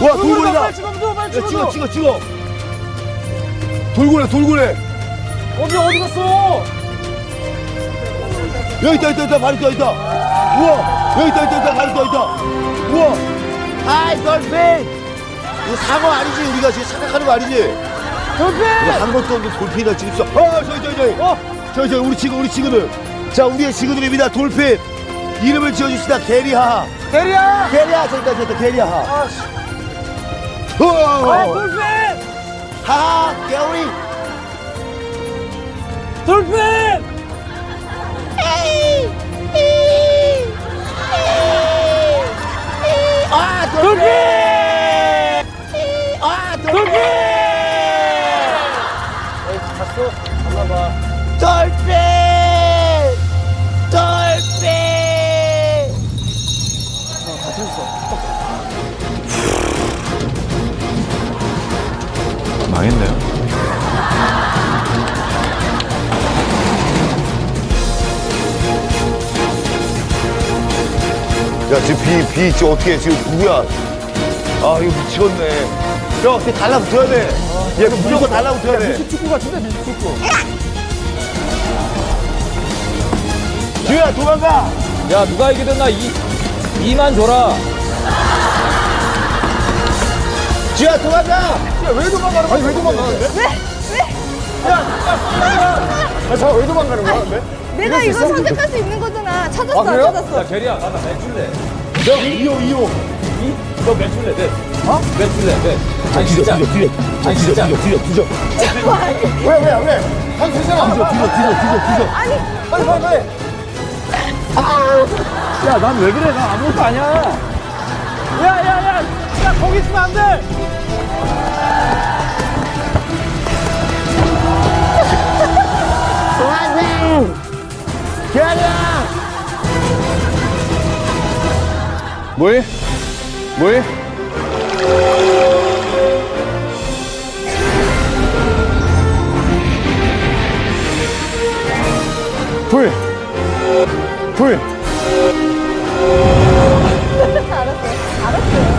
와 돌고래다. 찍어줘 빨리 야, 찍어줘 찍어 찍어 찍어. 돌고래 돌고래. 어디 어디 갔어 여기 있다 있다 있다 발 있다 있다. 우와 여기 있다 있다 있다 발 있다 있다. 우와. 하이 돌핀. 이거 상어 아니지 우리가 지금 생각하는 거 아니지? 돌핀 이거 한 것도 없는 돌핀이다 지금 있어. 어 저기 저기 저기. 어 저기 저기 우리 친구 우리 친구들. 자 우리의 친구들입니다 돌핀. 이름을 지어줍시다 게리하. 대리야 게리하 저기 있다 저기 있다 게리하. 아씨 우와. 아 돌핀 하하 게리. 돌핀 아 돌핀. 아 돌핀. 어이 갔어 가봐봐 돌핀! 돌핀! 망했네요. 야, 지금 비, 비, 지금 어떻게, 지금 누구야? 아, 이거 미치겠네. 형, 어떻게 달라붙어야 돼. 얘 무조건 달라붙어야 돼. 축구 같은데 미식축구 지우야, 도망가! 야 누가 이기든 나 이, 이만 줘라 지우야, 도망가! 야왜 도망가는 거야? 아니 왜 도망가는데? 왜? 왜? 야! 야저왜 도망가는 거야 근데? 내가 이거 선택할 수 있는 거잖아. 찾았어, 안 찾았어. 야 게리야 나나 맥줄래 형, 이호, 이호. 너 맥줄래 네 어? 맥줄래 네 아니 뒤져, 진짜 뒤져, 뒤져. 아니, 뒤져, 진짜. 뒤져, 뒤져, 뒤져. 왜 왜 왜? 한 세잖아 뒤져, 뒤져, 뒤져, 뒤져, 뒤져. 아니, 빨리 빨리 빨리 야 난 왜 그래 나 아무것도 아니야 야야야 야 거기 있으면 안돼 뭐해? 뭐해? 불! 불! 알았어. 알았어. 알았어.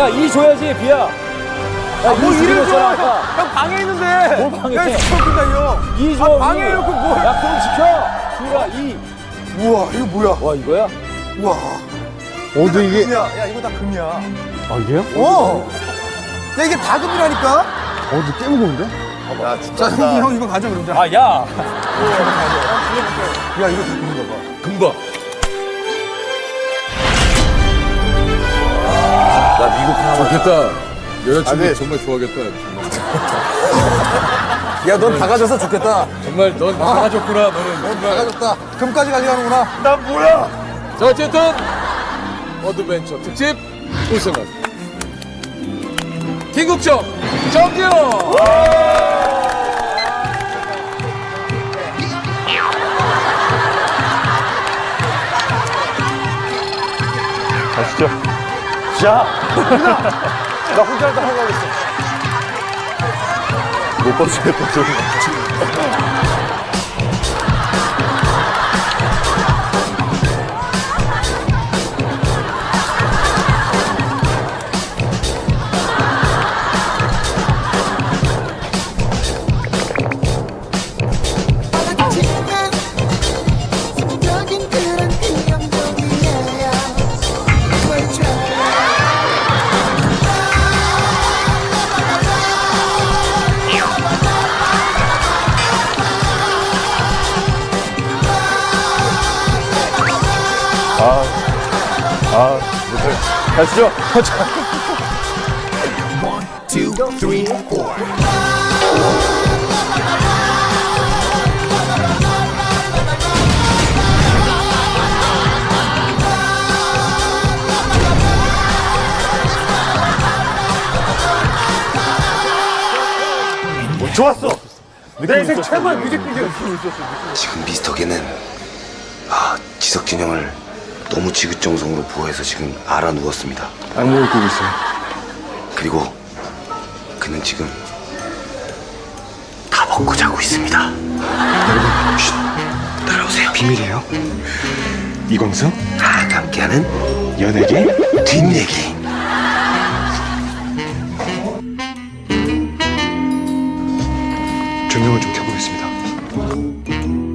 야 이 줘야지 비야 야 뭐 이를 줘! 아까 형 방에 있는데! 뭘 방해? 야, 이 형! 이 줘. 아, 방해 해놓고 뭐. 야 그럼 지켜 비가 이 우와, 이거 뭐야? 와 이거야? 우와. 어디 이게? 금이야. 야, 이거 다 금이야. 아, 이게요? 어! 야, 이게 다 금이라니까? 어디 꽤 무거운데? 야, 자, 죽겠다. 형, 형 이거 가져, 그럼. 자. 아 야 야, 이거 다 금인가 봐. 금거. 좋겠다. 여자친구 아, 네. 정말 좋아하겠다. 야, 넌 다 가져서 좋겠다. 정말 넌 나가줬구나. 너는 다 정말. 가졌다. 금까지 가져가는구나. 나 뭐야? 자, 어쨌든 어드벤처 특집 우승은 김국정 정기호. 가시죠. 자, 나 혼자 하고 가겠어. 못 버티겠다, 좀. 아, 못해. 가시죠. two, three. 좋았어. 내 인생 최고의 뮤직비디오. 지금 미스터계는 아 지석진 형을 너무 지긋정성으로 보호해서 지금 알아 누웠습니다. 악몽을 꾸고 있어요. 그리고 그는 지금 다 먹고 자고 있습니다. 여러분, 쉿, 따라오세요. 비밀이에요. 이광수 다 함께하는 연예계 뒷얘기. 조명을 좀 켜보겠습니다.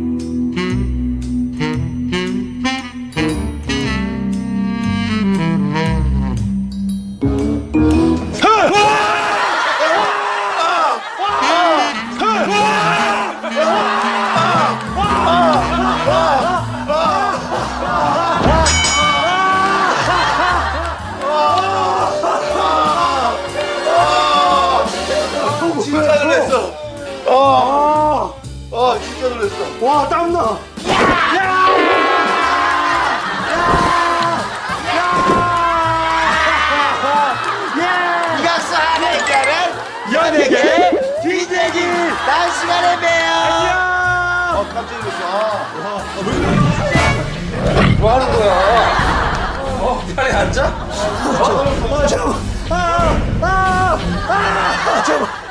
진짜 놀랬어. 아, 아, 진짜 놀랬어. 와, 땀나. 이각수 다음 시간에 봬요. 아, 깜짝 놀랐어. 아, 뭐 하는 거야? 빨리 앉아? 아, 잠깐만. 아, 아, 아, 잠깐만.